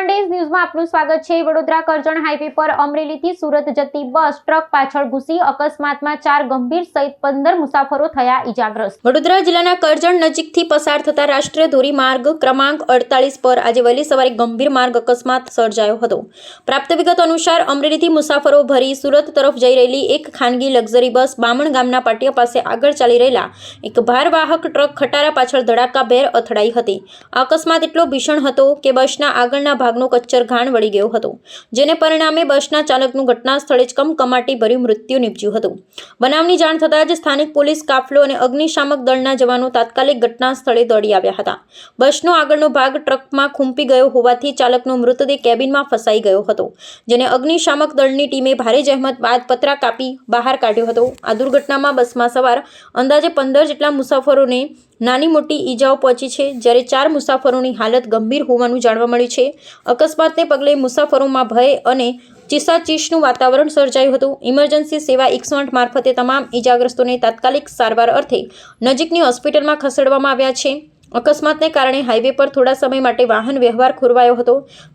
મુસાફરો પ્રાપ્ત વિગત અનુસાર અમરેલીથી મુસાફરો ભરી સુરત તરફ જઈ રહેલી એક ખાનગી લક્ઝરી બસ બામણ ગામના પાટિયા પાસે આગળ ચાલી રહેલા એક ભારવાહક ટ્રક ખટારા પાછળ ધડાકાભેર અથડાઈ હતી. અકસ્માત એટલો ભીષણ હતો કે બસના આગળના ભાગનો કચ્છર ઘાણ વળી ગયો હતો, જેને પરિણામે બસના ચાલકનું ઘટના સ્થળે જ કમકમાટી ભર્યું મૃત્યુ નીપજ્યું હતું. બનાવની જાણ થતાં જ સ્થાનિક પોલીસ કાફલો અને અગ્નિશામક દળના જવાનો તાત્કાલિક ઘટના સ્થળે દોડી આવ્યા હતા. બસનો આગળનો ભાગ ટ્રકમાં ખૂંપી ગયો હોવાથી ચાલકનો મૃતદેહ કેબિનમાં ફસાઈ ગયો હતો, જેને અગ્નિશામક દળની ટીમે ભારે જહેમત બાદ પતરા કાપી બહાર કાઢ્યો હતો. આ દુર્ઘટનામાં બસમાં સવાર અંદાજે પંદર જેટલા મુસાફરોને નાની મોટી ઈજાઓ પહોંચી છે, જ્યારે ચાર મુસાફરોની હાલત ગંભીર હોવાનું જાણવા મળ્યું છે. અકસ્માતને પગલે મુસાફરોમાં ભય અને ચીસાચીસનું વાતાવરણ સર્જાયું હતું. ઇમરજન્સી સેવા એકસો આઠ મારફતે તમામ ઈજાગ્રસ્તોને તાત્કાલિક સારવાર અર્થે નજીકની હોસ્પિટલમાં ખસેડવામાં આવ્યા છે. અકસ્માતને કારણે હાઈવે પર થોડા સમય માટે વાહન વ્યવહાર ખોરવાયો હતો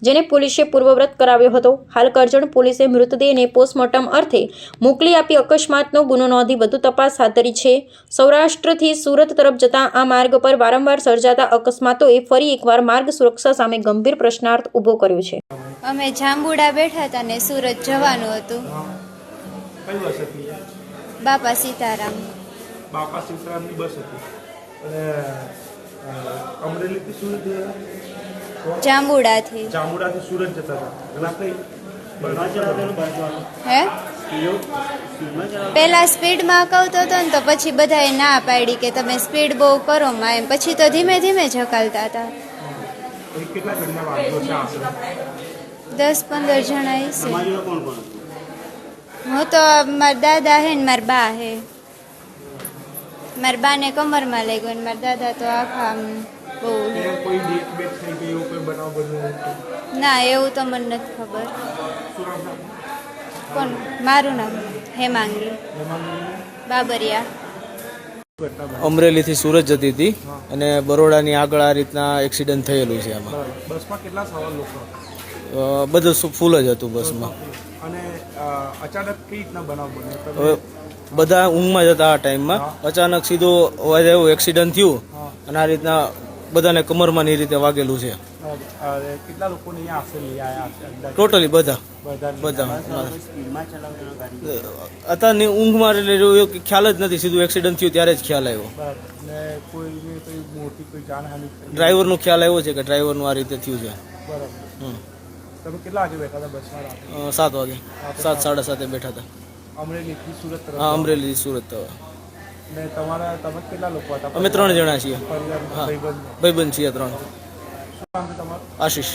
જેને પોલીસે પૂર્વવ્રત કરાવ્યો હતો. હાલ કરજણ પોલીસે મૃતદેહને પોસ્ટમોર્ટમ અર્થે મોકલી આપી અકસ્માતનો ગુનો નોંધી વધુ તપાસ હાથ ધરી છે. સૌરાષ્ટ્રથી સુરત તરફ જતા આ માર્ગ પર વારંવાર સર્જાતા અકસ્માતોએ ફરી એકવાર માર્ગ સુરક્ષા સામે ગંભીર પ્રશ્નાર્થ ઊભો કર્યો છે. અમે જાંબુડા બેઠા હતા ને સુરત જવાનું હતું? બાપા સીતારામ. બાપા સીતારામની બસ હતી. અને અમરેલીથી સુરત ગયા હતા? જાંબુડાથી જામુડાથી સુરત જતા હતા. અને આપણે હે? પેલા સ્પીડમાં કહું તો હતો ને તો પછી બધાએ ના પાડી કે તમે સ્પીડ બહુ કરો માં એમ. પછી તો ધીમે ધીમે જકાલતા હતા. એ કેટલા ઘરના વાંધો છે આપણે દસ પંદર જણા હશે. હું તો મારા દાદા હે ને મારા બા હે. મારા બાને કમરમાં લઈ ગયો ને મારા દાદા તો આખા આમ બહુ. કોઈ ડેટ બેટ થઈ ગઈ એવું કોઈ બનાવ બન્યો ના એવું તો મને નથી ખબર. કોણ? મારું નામ હેમાંગી. બાબરિયા. અમરેલીથી સુરત જતી હતી અને બરોડાની આગળ આ રીતના એક્સિડન્ટ થયેલું છે આમાં. બસમાં કેટલા સવાર લોકો બધું ફૂલ જ હતું બસમાં. અને અચાનક કઈ રીતના બનાવ બન્યો? બધા ઊંઘમાં જતા આ ટાઈમમાં. અચાનક સીધો એવું એક્સિડન્ટ થયું અને આ રીતના બધાને કમરમાં ની એ રીતે વાગેલું છે. કેટલા લોકોને? ટોટલી બધા. બધા અત્યારની ઊંઘમાં એટલે ખ્યાલ જ નથી સીધું એક્સિડન્ટ થયું ત્યારે જ ખ્યાલ આવ્યો? ડ્રાઈવરનો ખ્યાલ આવ્યો છે કે ડ્રાઈવરનું આ રીતે થયું છે. બરાબર. હમ. તમે કેટલા વાગે બેઠા હતા બસમાં રાત્રે? અ, સાત વાગે. સાત સાડા સાતે બેઠા હતા. અમરેલી સુરત હા અમરેલી સુરત ને તમારા તમે કેટલા લોકો હતા? અમે ત્રણ જણા છીએ. ભાઈબંધ? છીએ ત્રણ. આશીષ.